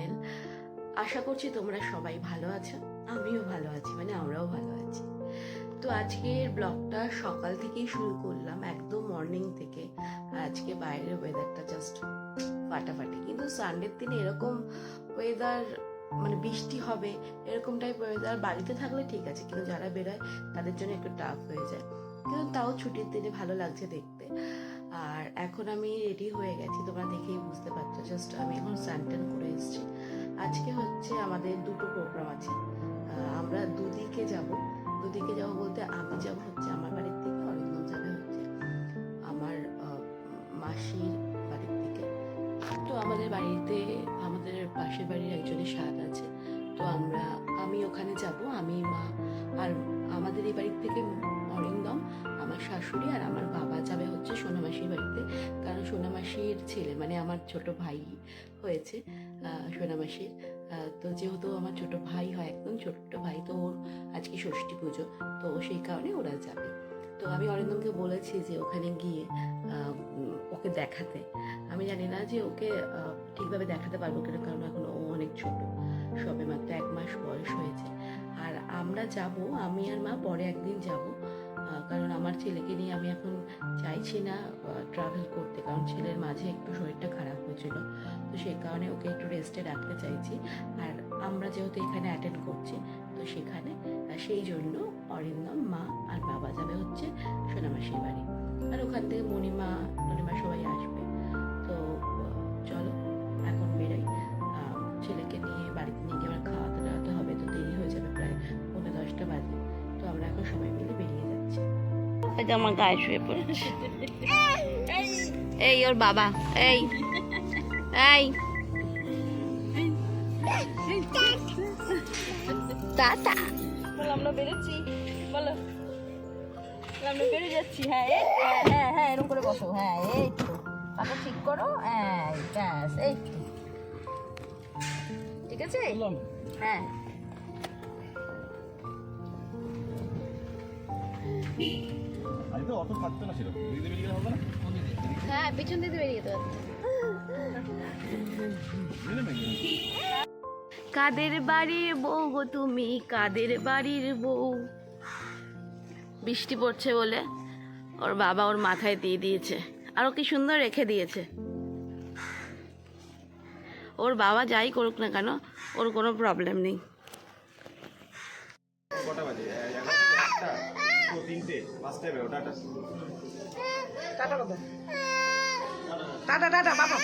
Channel. আশা করছি তোমরা সবাই ভালো আছো, আমিও ভালো আছি মানে আমরাও ভালো আছি। তো আজকের ব্লগটা সকাল থেকেই শুরু করলাম, একদম মর্নিং থেকে। আজকে বাইরের ওয়েদারটা জাস্ট ফাটাফাটি। কিন্তু সানডের দিনে এরকম ওয়েদার মানে বৃষ্টি হবে, এরকম টাইপ ওয়েদার বাড়িতে থাকলে ঠিক আছে, কিন্তু যারা বেরোয় তাদের জন্য একটু টাফ হয়ে যায়। কিন্তু তাও ছুটির দিনে ভালো লাগছে দেখতে। আর এখন আমি রেডি হয়ে গেছি, তোমরা দেখেই বুঝতে পারছ জাস্ট আমি এখন স্যান্টান করে এসেছি। আজকে হচ্ছে আমাদের দুটো প্রোগ্রাম আছে। আমরা দুদিকে যাব। দুদিকে যাব বলতে আমি যাব হচ্ছে আমার বাড়ির থেকে, অরিন্দম যাবে হচ্ছে আমার মাসির বাড়ির থেকে। তো আমাদের বাড়িতে, আমাদের পাশের বাড়ির একজনের স্বাদ আছে। তো আমরা, আমি ওখানে যাব, আমি মা, আর আমাদের এই বাড়ির থেকে অরিন্দম, আমার শাশুড়ি আর আমার বাবা যাবে হচ্ছে সোনামাসির বাড়িতে। কারণ সোনামাসির ছেলে মানে আমার ছোট ভাই হয়েছে সোনামাসির। তো যেহেতু আমার ছোট ভাই হয়, একদম ছোট্ট ভাই, তো ওর আজকে ষষ্ঠী পুজো, তো সেই কারণে ওরা যাবে। তো আমি অরিন্দমকে বলেছি যে ওখানে গিয়ে ওকে দেখাতে। আমি জানি না যে ওকে ঠিকভাবে দেখাতে পারব কিনা, কারণ এখন ও অনেক ছোট সবে মাত্র এক মাস বয়স হয়েছে। আর আমরা যাব, আমি আর মা পরে একদিন যাব ছেলেকে নিয়ে আমি এখন চাইছি না ট্রাভেল করতে। কারণ ছেলের মাঝে একটু শরীরটা খারাপ হয়েছিল। তো সেই কারণে ওকে একটু রেস্টে রাখতে চাইছি। আর আমরা যেহেতু এখানে অ্যাটেন্ড করছি, তো সেখানে সেই জন্য অরিন্দম, মা আর বাবা যাবে হচ্ছে সোনামাসির বাড়ি। আর ওখান থেকে মণিমা মনিমা সবাই আসবে। এটা আমার গায়ে শুয়ে পড়েছে। এই ওর বাবা এই এই। টাটা। বলো আমরা বেরোচ্ছি বলো। আমরা যাচ্ছি হ্যাঁ এই হ্যাঁ, হ্যাঁ হ্যাঁ এরকম করে বসো হ্যাঁ এই তো। পাটা ঠিক করো হ্যাঁ ব্যাস এই তো। ঠিক আছে? হ্যাঁ। তো অত থাকতো না সেরকম। বেরিয়ে গেলে হবে না? হ্যাঁ পিছন দিকে বেরিয়ে যেতে কাদের বাড়ির বউ গো তুমি? কাদের বাড়ির বউ? বৃষ্টি পড়ছে বলে ওর বাবা ওর মাথায় দিয়ে দিয়েছে। আর ও কি সুন্দর রেখে দিয়েছে। ওর বাবা যাই করুক না কেন ওর কোনো প্রবলেম নেই। কটা বাজে? ও তিনটে পাঁচটায় বেরো টাটা। টাটা টাটা টাটা বাবা।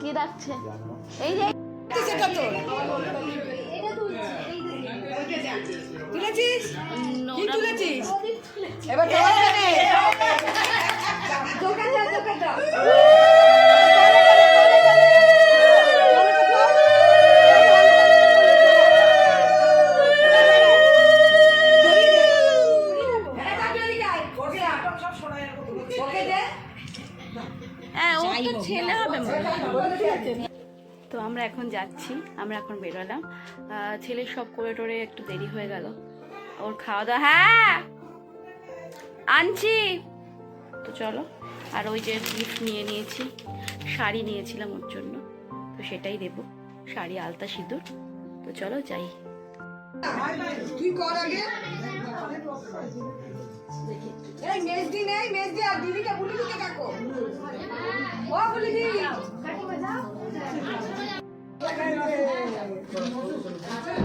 কি রাখছে এই যে তুলেছিস? কি তুলেছিস? এবার দোকান দোকান তো আমরা এখন যাচ্ছি, আমরা এখন বেরোলাম। ছেলের সব করে টোরে একটু দেরি হয়ে গেল। ওর খাওয়া দাওয়া হ্যাঁ! আনছি! তো চলো, আর ওই যে গিফট নিয়ে নিয়েছি, শাড়ি নিয়েছিলাম ওর জন্য। তো সেটাই দেব, শাড়ি আলতা সিঁদুর। তো চলো যাই। কর আগে। এই মেজদি নেই, মেজদি আর দিদিকে বলি ডাকো। ও বলি দি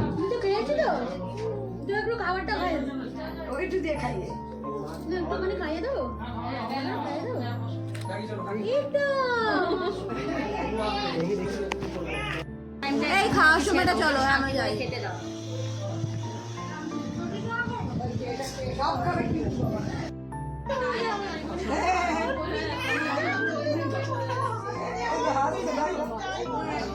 তুমি তো খেয়েছিল তো একটু খাবারটা খাইয়ে ওই একটু দিয়ে খাইয়ে একটুখানি খাইয়ে দেবো খাইয়ে দেবো এই খাওয়ার সময়টা চলো আমরা যাই। সব খাবে কি?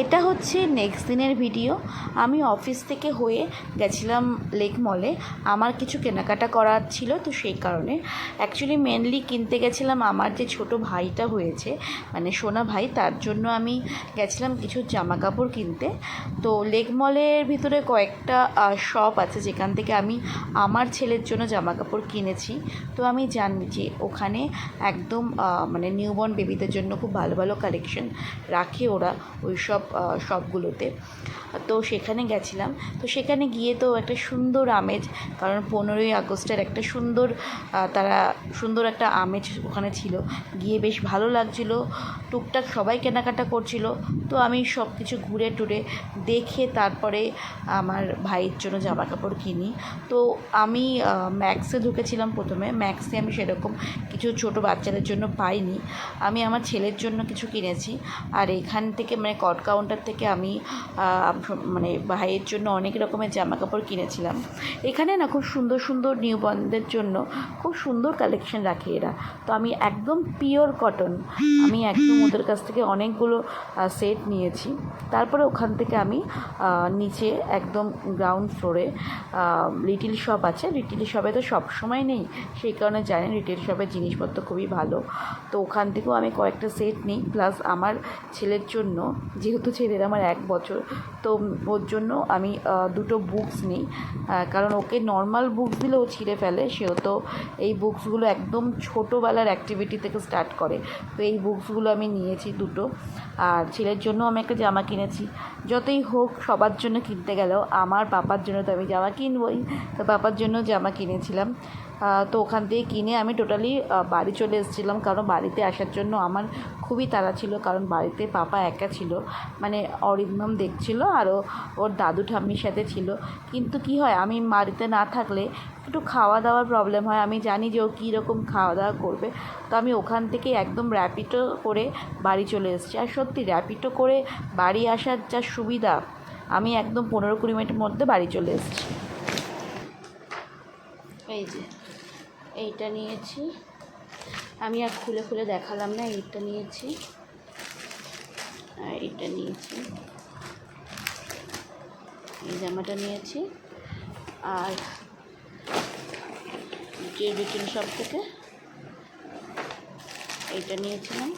এটা হচ্ছে নেক্সট দিনের ভিডিও আমি অফিস থেকে হয়ে গেছিলাম লেক মলে আমার কিছু কেনাকাটা করার ছিল তো সেই কারণে। অ্যাকচুয়ালি মেনলি কিনতে গেছিলাম আমার যে ছোট ভাইটা হয়েছে মানে সোনা ভাই, তার জন্য আমি গেছিলাম কিছু জামা কাপড় কিনতে। তো লেক মলের ভিতরে কয়েকটা শপ আছে যেখান থেকে আমি আমার ছেলের জন্য জামা কাপড় কিনেছি। তো আমি জানি যে ওখানে একদম মানে নিউবর্ন বেবিদের জন্য খুব ভালো ভালো কালেকশন রাখে ওরা। ওই সব শপগুলোতে তো সেখানে গেছিলাম। তো সেখানে গিয়ে তো একটা সুন্দর আমেজ, কারণ পনেরোই আগস্টের একটা সুন্দর তারা সুন্দর একটা আমেজ ওখানে ছিল। গিয়ে বেশ ভালো লাগছিল, টুকটাক সবাই কেনাকাটা করছিল। তো আমি সব কিছু ঘুরে টুরে দেখে তারপরে আমার ভাইয়ের জন্য জামা কাপড় কিনি। তো আমি ম্যাক্সে ঢুকেছিলাম প্রথমে। ম্যাক্সে আমি সেরকম কিছু ছোট বাচ্চাদের জন্য পাইনি। আমি আমার ছেলের জন্য কিছু কিনেছি। আর এখান থেকে মানে কট কাউন্টার থেকে আমি মানে ভাইয়ের জন্য অনেক রকমের জামা কাপড় কিনেছিলাম। এখানে না খুব সুন্দর সুন্দর নিউ নিউবর্নদের জন্য খুব সুন্দর কালেকশন রাখে এরা। তো আমি একদম পিওর কটন আমি একদম ওদের কাছ থেকে অনেকগুলো সেট নিয়েছি। তারপরে ওখান থেকে আমি নিচে একদম গ্রাউন্ড ফ্লোরে লিটিল শপ আছে। লিটিল শপে তো সব সময় নেই। সেই কারণে জানেন লিটিল শপের জিনিসপত্র খুবই ভালো। তো ওখান থেকেও আমি কয়েকটা সেট নিই। প্লাস আমার ছেলের জন্য, যেহেতু ছেলের আমার এক বছর, তো ওর জন্য আমি দুটো বুকস নিই। কারণ ওকে নর্মাল বুকস দিলে ও ছিঁড়ে ফেলে সেহেতু এই বুকসগুলো একদম ছোটোবেলার অ্যাক্টিভিটি থেকে স্টার্ট করে। তো এই বুকসগুলো আমি নিয়েছি দুটো। আর ছেলের জন্য আমি একটা জামা কিনেছি। যতই হোক, সবার জন্য কিনতে গেলেও, আমার পাপার জন্য তো আমি জামা কিনবই। তো পাপার জন্য জামা কিনেছিলাম। তো ওখান থেকে কিনে আমি টোটালি বাড়ি চলে এসেছিলাম। কারণ বাড়িতে আসার জন্য আমার খুবই তাড়া ছিল, কারণ বাড়িতে পাপা একা ছিল। মানে অরিন্দম দেখছিল আর ও- ওর দাদু ঠাম্মির সাথে ছিল। কিন্তু কি হয়, আমি বাড়িতে না থাকলে একটু খাওয়া দাওয়ার প্রবলেম হয়। আমি জানি যে ও কীরকম খাওয়া দাওয়া করবে। তো আমি ওখান থেকে একদম র্যাপিডো করে বাড়ি চলে এসেছি। আর সত্যি র্যাপিডো করে বাড়ি আসার যা সুবিধা, আমি একদম পনেরো কুড়ি মিনিটের মধ্যে বাড়ি চলে এসেছি। এই যে। এইটা নিয়েছি। আমি আর খুলে খুলে দেখালাম না, এইটা নিয়েছি। আর এইটা নিয়েছি। এই জামাটা নিয়েছি। আর যে রিটেল শপ থেকে, এইটা নিয়েছিলাম।